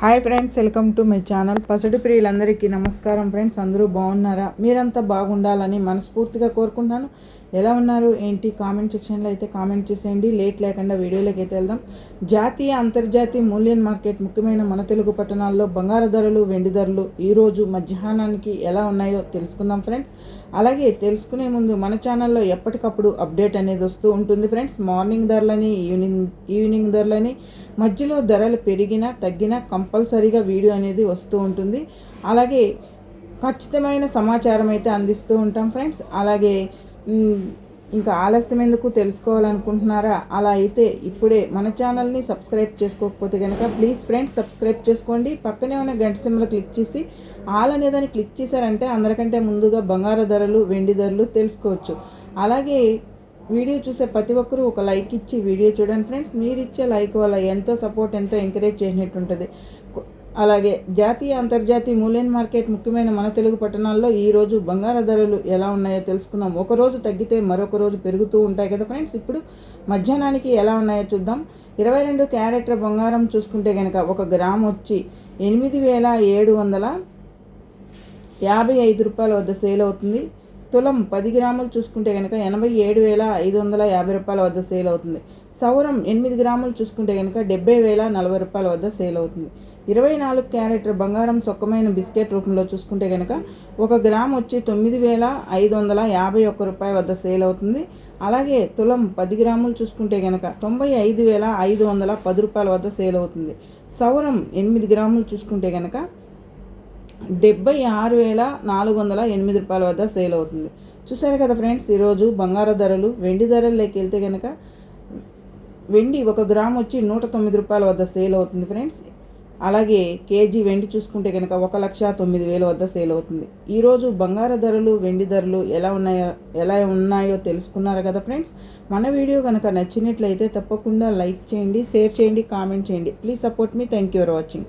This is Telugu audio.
Hi friends welcome to my channel. పసడు ప్రియులందరికీ నమస్కారం ఫ్రెండ్స్ అందరూ బాగున్నారా? మీరంతా బాగుండాలని మనస్ఫూర్తిగా కోరుకుంటాను ఎలా ఉన్నారు? ఏంటి? కామెంట్ సెక్షన్లో అయితే కామెంట్ చేసేయండి. లేట్ లేకుండా వీడియోలోకి అయితే వెళ్దాం. జాతీయ అంతర్జాతీయ మూల్యం మార్కెట్ ముఖ్యమైన మన తెలుగు పట్టణాల్లో బంగారు ధరలు వెండి ధరలు ఈరోజు మధ్యాహ్నానికి ఎలా ఉన్నాయో తెలుసుకుందాం ఫ్రెండ్స్. అలాగే తెలుసుకునే ముందు మన ఛానల్లో ఎప్పటికప్పుడు అప్డేట్ అనేది వస్తూ ఉంటుంది ఫ్రెండ్స్. మార్నింగ్ ధరలని ఈవినింగ్ ఈవినింగ్ ధరలని మధ్యలో ధరలు పెరిగినా తగ్గినా కంపల్సరీగా వీడియో అనేది వస్తూ ఉంటుంది. అలాగే ఖచ్చితమైన సమాచారం అయితే అందిస్తూ ఉంటాం ఫ్రెండ్స్. అలాగే ఇంకా ఆలస్యం ఎందుకు తెలుసుకోవాలనుకుంటున్నారా? అలా అయితే ఇప్పుడే మన ఛానల్ని సబ్స్క్రైబ్ చేసుకోకపోతే కనుక ప్లీజ్ ఫ్రెండ్స్ సబ్స్క్రైబ్ చేసుకోండి. పక్కనే ఉన్న గంట సింబల్ క్లిక్ చేసి ఆల్ అనేదాన్ని క్లిక్ చేశారంటే అందరికంటే ముందుగా బంగారు ధరలు వెండి ధరలు తెలుసుకోవచ్చు. అలాగే వీడియో చూసే ప్రతి ఒక్కరూ ఒక లైక్ ఇచ్చి వీడియో చూడండి ఫ్రెండ్స్. మీరు ఇచ్చే లైక్ వల్ల ఎంతో సపోర్ట్ ఎంతో ఎంకరేజ్ చేసినట్టు ఉంటుంది అలాగే జాతీయ అంతర్జాతీయ మూల్యం మార్కెట్ ముఖ్యమైన మన తెలుగు పట్టణాల్లో ఈరోజు బంగారు ధరలు ఎలా ఉన్నాయో తెలుసుకుందాం. ఒకరోజు తగ్గితే మరొక రోజు పెరుగుతూ ఉంటాయి కదా ఫ్రెండ్స్? ఇప్పుడు మధ్యాహ్నానికి ఎలా ఉన్నాయో చూద్దాం. ఇరవై రెండు క్యారెట్ల బంగారం చూసుకుంటే కనుక ఒక గ్రామ్ వచ్చి ఎనిమిది వేల ఏడు వందల యాభై ఐదు రూపాయల వద్ద సేల్ అవుతుంది. తులం పది గ్రాములు చూసుకుంటే కనుక ఎనభై ఏడు వేల ఐదు వందల యాభై రూపాయల వద్ద సేల్ అవుతుంది. సౌరం ఎనిమిది గ్రాములు చూసుకుంటే కనుక డెబ్బై వేల నలభై రూపాయల వద్ద సేల్ అవుతుంది. ఇరవై నాలుగు క్యారెట్ బంగారం సొక్కమైన బిస్కెట్ రూపంలో చూసుకుంటే కనుక ఒక గ్రామ్ వచ్చి తొమ్మిది వేల ఐదు వందల యాభై ఒక్క రూపాయల వద్ద సేల్ అవుతుంది. అలాగే తులం పది గ్రాములు చూసుకుంటే కనుక తొంభై ఐదు వేల ఐదు వందల పది రూపాయల వద్ద సేల్ అవుతుంది. సౌరం ఎనిమిది గ్రాములు చూసుకుంటే కనుక డెబ్బై ఆరు వేల నాలుగు వందల ఎనిమిది రూపాయల వద్ద సేల్ అవుతుంది. చూసారు కదా ఫ్రెండ్స్ ఈరోజు బంగారు ధరలు వెండి ధరలు వెళ్తే కనుక వెండి ఒక గ్రామ్ వచ్చి నూట తొమ్మిది రూపాయల వద్ద సేల్ అవుతుంది ఫ్రెండ్స్. అలాగే కేజీ వెండి చూసుకుంటే కనుక ఒక లక్ష తొమ్మిది వేల వద్ద సేల్ అవుతుంది. ఈరోజు బంగారు ధరలు వెండి ధరలు ఎలా ఉన్నాయో ఎలా ఉన్నాయో తెలుసుకున్నారు కదా ఫ్రెండ్స్. మన వీడియో కనుక నచ్చినట్లయితే తప్పకుండా లైక్ చేయండి షేర్ చేయండి కామెంట్ చేయండి. Please support me. Thank you for watching.